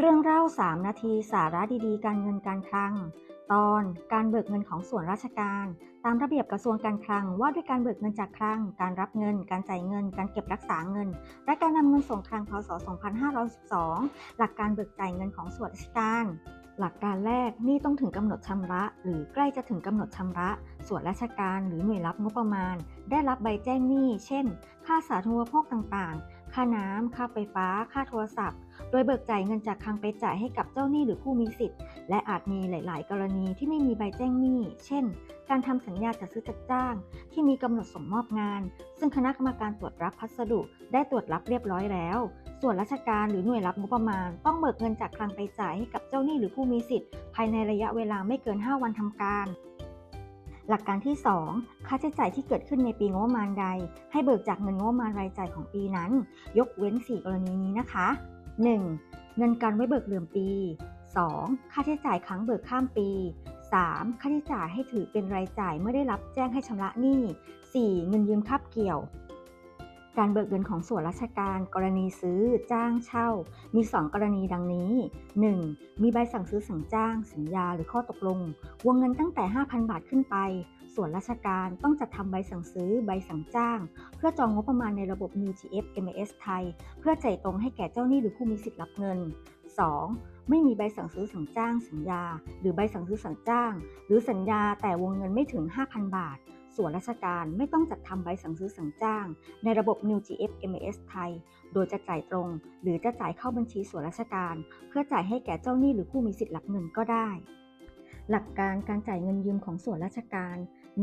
เรื่องเล่า 3 นาทีสาระดีๆ การเงินการคลัง ตอนการเบิกเงินของส่วนราชการ ตามระเบียบกระทรวงการคลังว่าด้วยการเบิกเงินจากคลัง การรับเงิน การจ่ายเงิน การเก็บรักษาเงิน และการนำเงินส่งคลังพศ 2512 หลักการเบิกจ่ายเงินของส่วนราชการหลักการแรกนี่ต้องถึงกำหนดชำระ หรือใกล้จะถึงกำหนดชำระ ส่วนราชการหรือหน่วยรับงบประมาณ ได้รับใบแจ้งหนี้ เช่น ค่าสาธารณูปโภคต่างๆ ค่าน้ำ ค่าไฟฟ้า ค่าโทรศัพท์ โดยเบิกจ่ายเงินจากคลังไปจ่ายให้กับเจ้าหนี้หรือผู้มีสิทธิ์ และอาจมีหลาย ๆ กรณีที่ไม่มีใบแจ้งหนี้ เช่น การทำสัญญาจัดซื้อจัดจ้าง ที่มีกำหนดส่งมอบงาน ซึ่งคณะกรรมการตรวจรับพัสดุ ได้ตรวจรับเรียบร้อยแล้ว ส่วนราชการหรือหน่วยรับงบประมาณ ต้องเบิกเงินจากคลังไปจ่ายให้กับเจ้าหนี้หรือผู้มีสิทธิ์ ภายในระยะเวลาไม่เกิน 5 วันทำการ หลักการที่ 2 ค่าใช้จ่ายที่เกิดขึ้นในปีงบประมาณใด ให้เบิกจากเงินงบประมาณรายจ่ายของปีนั้น ยกเว้น 4 กรณีนี้นะคะ 1. เงินการไว้เบิกเหลื่อมปี 2. ค่าใช้จ่ายค้างเบิกข้ามปี 3. ค่าใช้จ่ายให้ถือเป็นรายจ่ายเมื่อได้รับแจ้งให้ชำระหนี้ 4. เงินยืมคาบเกี่ยว การเบิกเงินของส่วนราชการกรณีซื้อจ้างเช่า มี 2 กรณีดังนี้ 1. มีใบสั่งซื้อสั่งจ้าง สัญญาหรือข้อตกลง วงเงินตั้งแต่ 5,000 บาทขึ้นไป ส่วนราชการต้องจัดทำใบสั่งซื้อใบสั่งจ้าง เพื่อจองงบประมาณในระบบ NewTF MAS ไทย เพื่อจ่ายตรงให้แก่เจ้าหนี้หรือผู้มีสิทธิ์รับเงิน 2. ไม่มีใบสั่งซื้อสั่งจ้าง สัญญา หรือใบสั่งซื้อสั่งจ้าง หรือสัญญาแต่วงเงินไม่ถึง 5,000 บาท ส่วนราชการไม่ต้องจัดทำใบสั่งซื้อสั่งจ้าง ในระบบ NewGF MAS ไทย โดยจะจ่ายตรง หรือจะจ่ายเข้าบัญชีส่วนราชการ เพื่อจ่ายให้แก่เจ้าหนี้หรือผู้มีสิทธิ์รับเงินก็ได้ หลักการการจ่ายเงินยืมของส่วนราชการ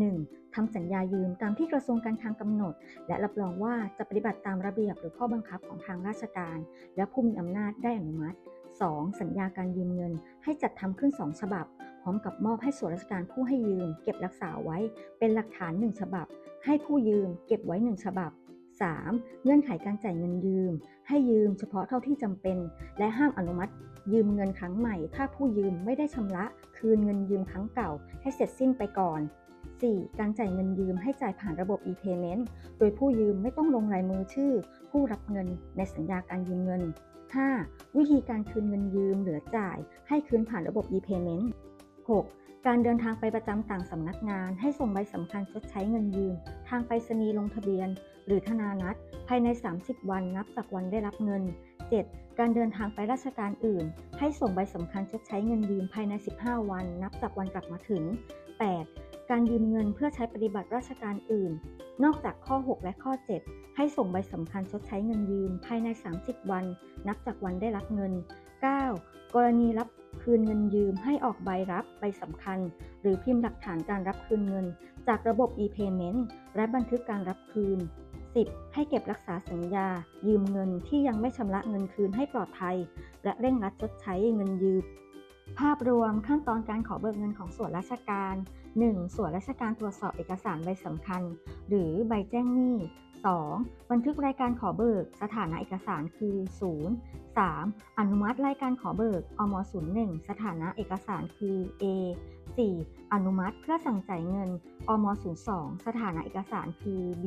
1. ทำสัญญายืมตามที่กระทรวงการคลังกำหนด และรับรองว่าจะปฏิบัติตามระเบียบหรือข้อบังคับของทางราชการ และผู้มีอำนาจได้อนุมัติ 2. สัญญาการยืมเงิน ให้จัดทำขึ้น 2 ฉบับ พร้อมกับมอบให้ส่วนราชการผู้ให้ยืม เก็บรักษาไว้ เป็นหลักฐาน 1 ฉบับ ให้ผู้ยืม เก็บไว้ 1 ฉบับ 3. เงื่อนไขการจ่ายเงินยืม ให้ยืมเฉพาะเท่าที่จำเป็น และห้ามอนุมัติ ยืมเงินครั้งใหม่ ถ้าผู้ยืมไม่ได้ชำระ คืนเงินยืมครั้งเก่า ให้เสร็จสิ้นไปก่อน 4. การจ่ายเงินยืมให้จ่ายผ่านระบบ e-payment โดยผู้ยืมไม่ต้องลงลายมือชื่อ ผู้รับเงินในสัญญาการยืมเงิน 5. วิธีการคืนเงินยืมเหลือจ่าย ให้คืนผ่านระบบ e-payment 6. การเดินทางไปประจำต่างสำนักงาน ให้ส่งใบสำคัญชดใช้เงินยืม ทางไปรษณีย์ลงทะเบียน หรือธนานัดภายใน 30 วันนับจากวันได้รับเงิน 7. การเดินทางไปราชการอื่น ให้ส่งใบสำคัญชดใช้เงินยืมภายใน 15 วัน นับจากวันกลับมาถึง 8. การยืมเงินเพื่อใช้ปฏิบัติราชการอื่น นอกจากข้อ 6 และข้อ 7 ให้ส่งใบสำคัญชดใช้เงินยืม ภายใน 30 วัน นับจากวันได้รับเงิน 9. กรณีรับคืนเงินยืมให้ออกใบรับใบสำคัญ หรือพิมพ์หลักฐานการรับคืนเงิน จากระบบ e-payment และบันทึกการรับคืน 10. ให้เก็บรักษาสัญญา ยืมเงินที่ยังไม่ชำระเงินคืนให้ปลอดภัย และเร่งรัดชดใช้เงินยืม ภาพรวมขั้นตอนการขอเบิกเงินของส่วนราชการ 1. ส่วนราชการตรวจสอบเอกสารใบสำคัญ หรือใบแจ้งหนี้ 2. บันทึกรายการขอเบิก สถานะเอกสารคือ 0 3. อนุมัติรายการขอเบิกอม01 สถานะเอกสารคือ A 4. อนุมัติเพื่อสั่งจ่ายเงิน อม 02 สถานะเอกสารคือ B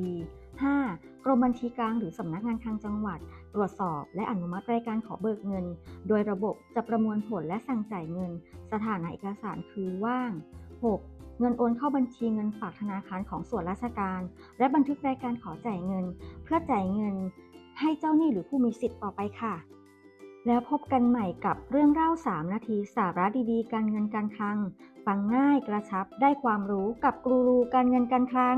5. กรมบัญชีกลางหรือสำนักงานคลังจังหวัด ตรวจสอบและอนุมัติรายการขอเบิกเงิน โดยระบบจะประมวลผลและสั่งจ่ายเงิน สถานะเอกสารคือว่าง 6. เงินโอนเข้าบัญชีเงินฝากธนาคารของส่วนราชการ และบันทึกรายการขอจ่ายเงิน เพื่อจ่ายเงิน ให้เจ้าหนี้หรือผู้มีสิทธิ์ต่อไปค่ะ แล้วพบกันใหม่กับเรื่องเล่า 3 นาทีสาระดีๆ การเงินการคลัง ฟังง่ายกระชับได้ความรู้กับกูรูการเงินการคลัง